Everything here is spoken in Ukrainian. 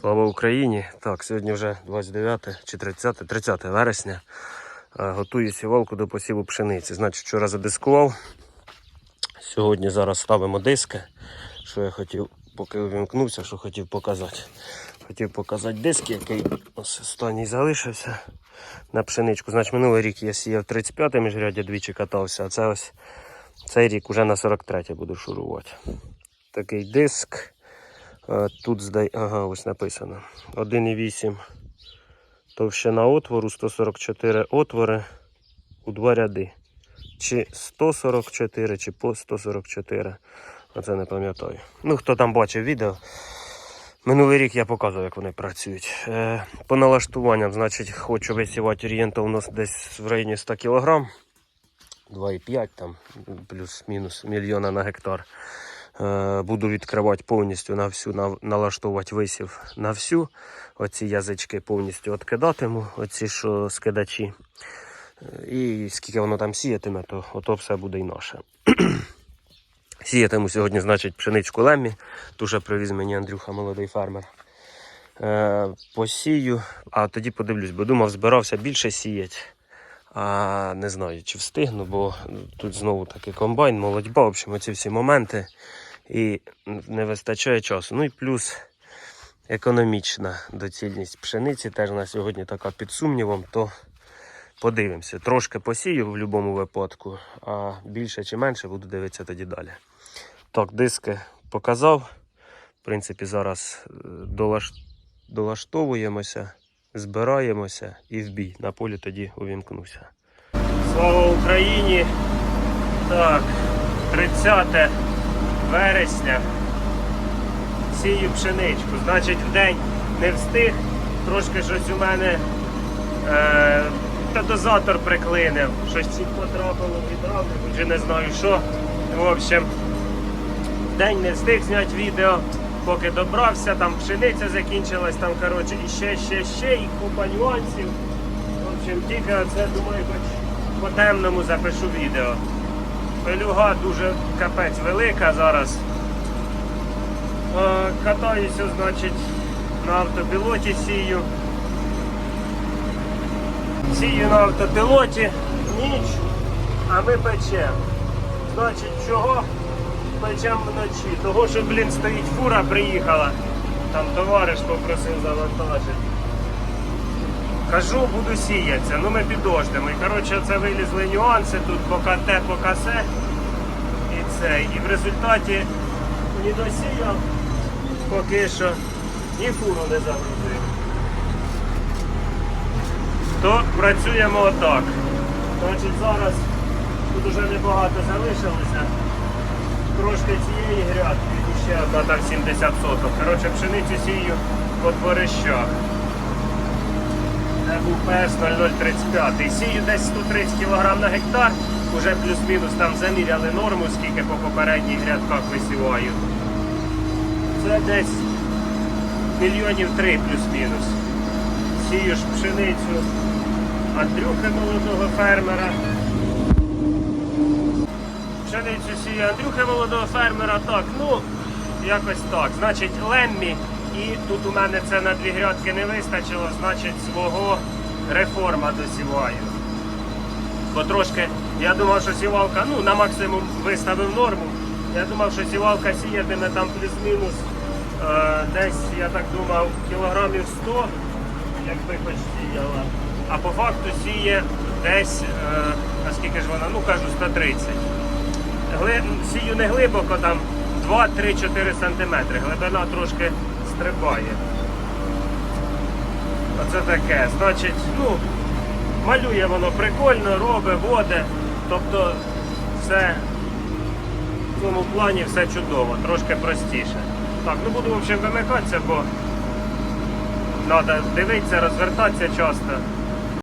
Слава Україні! Так, сьогодні вже 29 чи 30, 30 вересня. Е, Готую сівалку до посіву пшениці. Значить, вчора задискував. Сьогодні зараз ставимо диски. Що я хотів, поки увімкнувся, що хотів показати. Хотів показати диски, який ось останній залишився на пшеничку. Значить, минулий рік я сіяв 35 міжряддя двічі катався, а це ось цей рік уже на 43 буду шурувати. Такий диск. Е, Тут здай... Ага, ось написано. 1,8 товщина отвору, 144 отвори у два ряди. Чи 144, чи по 144. Оце не пам'ятаю. Ну, хто там бачив відео. Минулий рік я показував, як вони працюють. Е, по налаштуванням, значить, хочу висівати орієнтовно десь в районі 100 кг. 2,5 там, плюс-мінус мільйона на гектар. Е, Буду відкривати повністю на всю, на- налаштовувати висів на всю. Оці язички повністю відкидатиму, оці що скидачі. Е, І скільки воно там сіятиме, то ото все буде і наше. Сіятиму сьогодні, значить, пшеничку леммі. Дуже привіз мені Андрюха, молодий фермер. Е, посію, а тоді подивлюсь, бо думав, збирався більше сіяти. А не знаю, чи встигну, бо тут знову такий комбайн, молодьба, в общем, оці всі моменти. І не вистачає часу. Ну і плюс економічна доцільність пшениці теж на сьогодні така під сумнівом, то подивимося. Трошки посію в будь-якому випадку, а більше чи менше буду дивитися тоді далі. Так, диски показав. В принципі, зараз е, долаш... долаштовуємося, збираємося і в бій. На полі тоді увімкнуся. Слава Україні! Так, 30 вересня. Сію пшеничку. Значить, в день не встиг. Трошки щось у мене е, та дозатор приклинив. Щось потрапило в відравник, вже не знаю що. В общем, в день не встиг зняти відео, поки добрався, там пшениця закінчилась, там коротше, і ще, ще, ще, і купа нюансів. В общем, тільки оце думаю, хоч по темному запишу відео. Пелюга дуже капець велика зараз. Е, Катаюся, значить, на автопілоті сію. Сію на автопілоті, ніч, а ми печемо. Значить, чого печемо вночі? Того, що, блін, стоїть фура, приїхала. Там товариш попросив завантажити. Кажу, буду сіятися, ну ми підождемо. І коротше, це вилізли нюанси тут по КТ, по касе. І це. І в результаті не досіяв поки що ні фуру не загрузив. То працюємо отак. Значить, зараз тут вже небагато залишилося. Трошки цієї грядки і ще одна там 70 соток. Коротше, пшеницю сію по дворищах. Це був ПС 0035. Сію десь 130 кг на гектар. Уже плюс-мінус там заміряли норму, скільки по попередніх грядках висіваю. Це десь мільйонів три плюс-мінус. Сію ж пшеницю Андрюхи молодого фермера. Пшеницю сію Андрюхи молодого фермера. Так, ну, якось так. Значить, Леммі. І тут у мене це на дві грядки не вистачило, значить свого реформа досіваю. Бо трошки, я думав, що сівалка, ну, на максимум виставив норму. Я думав, що сівалка сіятиме там плюс-мінус е, десь, я так думав, кілограмів 100, якби хоч сіяла. А по факту сіє десь, е, наскільки ж вона, ну кажу, 130. Гли... Сію не глибоко, там 2-3-4 см. Глибина трошки стрибає. Оце таке. Значить, ну, малює воно прикольно, робить, воде. Тобто все в цьому плані все чудово, трошки простіше. Так, ну буду в общем вимикатися, бо треба дивитися, розвертатися часто.